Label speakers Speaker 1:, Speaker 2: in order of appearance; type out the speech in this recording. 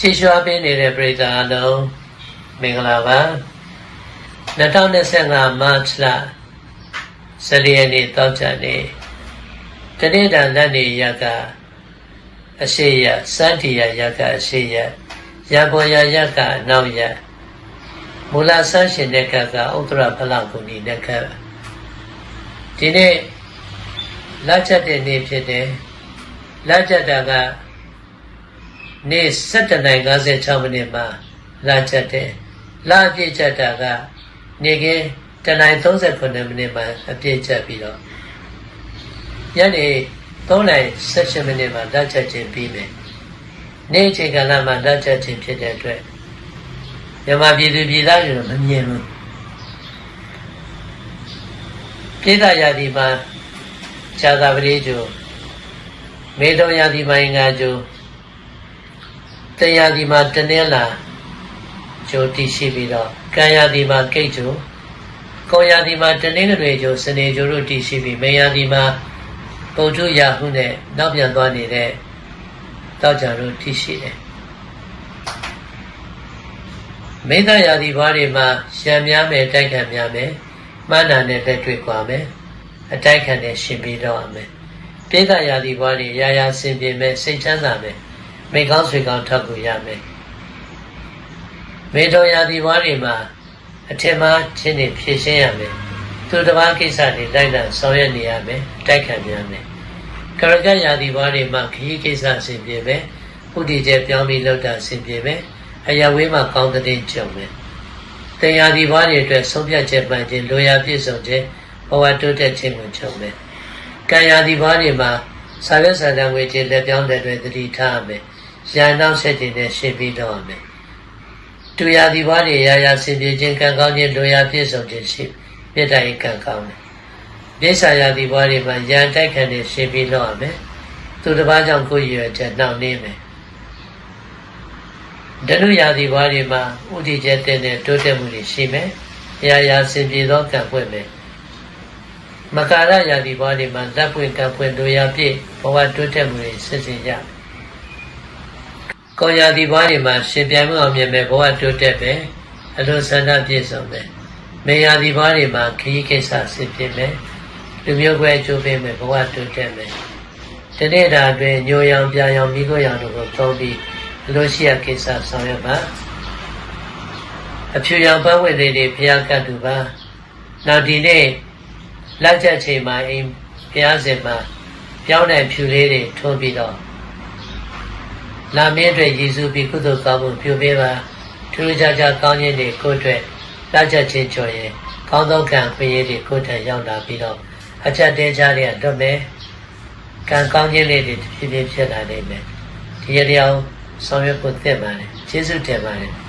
Speaker 1: ချီးရွှာပေးနေတဲ့ပရိသတ်အလုံးမင်္ဂလာပါ2025မတ်လ14ရက်နေ့တောက်ကြနေ့တနေ့တာလက်နေရကအရှိရစန္တိယရကအရှိရရပေါ်ရရကအနောက်ရမူလဆန်းရှင်တဲ့ကကဥတ္တရဖလကုဏီတဲ့ကဒီနေ့လက်ချက်တဲ့နေ့ဖြစ်တယ်လက်ချက်တာက နေ့7:56မိနစ်မှာလာချက်တယ်လာပြည့်ချက်တာကနေ့ကင်း7:39မိနစ်မှာအပြည့်ချက်ပြီးတော့ညနေ3:18မိနစ်မှာလက်ချက်ချင်းပြီးမယ်နေ့အချိန်ကလာမှာလက်ချက်ချင်းဖြစ်တဲ့အတွက်မြန်မာပြည်သူပြည်သားတွေတော့မမြင်ဘူးပြည်သားရာဒီမှာခြာသာပရိကျိုမေတော်ရာဒီမိုင်ငါကျို တရားဒီမှာတနင်္လာကျိုတည်ရှိပြီးတော့ကံရာဒီမှာကိတ်ကျိုကောရာဒီမှာတနင်္ဂနွေကျိုစနေကျိုတို့တည်ရှိပြီးမေရာဒီမှာပုထုရာဟုနဲ့နောက်ပြန်သွားနေတဲ့တောက်ကြတို့တည်ရှိတယ်မိသားရာဒီဘွားတွေမှာရှံများမယ်တိုက်ခံများမယ်မှန်းနာနဲ့လက်တွေ့กว่าမယ်အတိုက်ခံနဲ့ရှင်ပြီးတော့ရမယ်ပိဿရာဒီဘွားတွေရာရာစင်ပြေမယ်စိတ်ချမ်းသာမယ် မိကောင်းဆွေကောင်းထောက်ကူရမယ်မေတော်ရာဒီဘွားတွေမှာအထင်မှားခြင်းတွေဖြည့်ရှင်းရမယ်သူတစ်ပါးကိစ္စတွေတိုက်တာဆောင်ရွက်နေရမယ်တိုက်ခံရမယ်ကရကရာဒီဘွားတွေမှာခရီးကိစ္စအစဉ်ပြေမယ်ဥတီကျပြောင်းပြီးလောက်တာအစဉ်ပြေမယ်အရာဝေးမှာကောင်းတဲ့ကြုံမယ်တရားဒီဘွားတွေအတွက်ဆုံးဖြတ်ချက်မှန်ခြင်းလိုရာပြည့်စုံခြင်းဘဝတိုးတက်ခြင်းကိုချုပ်မယ်။ကံရာဒီဘွားတွေမှာစာရွက်စာတမ်းငွေကြေးလက်ပြောင်းတဲ့တွေသတိထားရမယ်။ ရန်နောက်ဆက်တွေနဲ့ရှင်းပြီးတော့ရမယ်။တူရာဒီဘွားတွေရာရာစင်ပြေခြင်းကံကောင်းခြင်းလိုရာပြည့်စုံခြင်းရှိမြတ်တိုင်ကံကောင်းတယ်။ဒေသရာဒီဘွားတွေမှာရန်တိုက်ခံနေရှင်းပြီးတော့ရမယ်။သူတစ်ပါးကြောင့်ကိုယ်ရည်ရွယ်ချက်နှောင့်နှေးမယ်။ဒနုရာသီဘွားတွေမှာဥဒိကျတဲ့တဲ့တိုးတက်မှုတွေရှိမယ်။ရာရာစင်ပြေသောကံပွင့်မယ်။မကာရရာသီဘွားတွေမှာလက်ပွင့်ကံပွင့်လိုရာပြည့်ဘဝတိုးတက်မှုတွေစစ်စင်ကြမယ်။ ကောရာသီဘွားတွေမှာရှင်ပြိုင်မှုအောင်မြင်မယ်ဘဝတိုးတက်မယ်။အလိုဆန္ဒပြည့်စုံမယ်။မေယာသီဘွားတွေမှာခရီးကိစ္စစစ်ပြည့်မယ်။လူမျိုးကွဲအကျိုးပေးမယ်ဘဝတိုးတက်မယ်။ဒီနေ့တာအတွင်းညိုရောင်ပြာရောင်မိခိုးရောင်တို့ကိုသုံးပြီးအလိုရှိရကိစ္စဆောင်ရွက်ပါအဖြူရောင်ပတ်ဝတ်လေးတွေဘုရားကတ်တူပါနောက်ဒီနေ့လက်ချက်ချိန်မှာအိမ်ဘုရားရှင်မှာပြောင်းတဲ့ဖြူလေးတွေထွန်းပြီးတော့ လာမင်းအတွက်ရည်စူးပြီးကုသိုလ်ကောင်းမှုပြုပေးပါထူးခြားခြားကောင်းခြင်းတွေကိုယ့်အတွက်လက်ချက်ချင်းချော်ရင်ကောင်းသောကံခွင့်ရည်တွေကိုယ့်ထက်ရောက်လာပြီးတော့အချက်တင်းချတဲ့အတွက်ပဲကံကောင်းခြင်းလေးတွေဖြစ်ဖြစ်ဖြစ်လာနိုင်မယ်ဒီရတရားဆောင်ရွက်ဖို့သင့်ပါတယ်ကျေးဇူးတင်ပါတယ်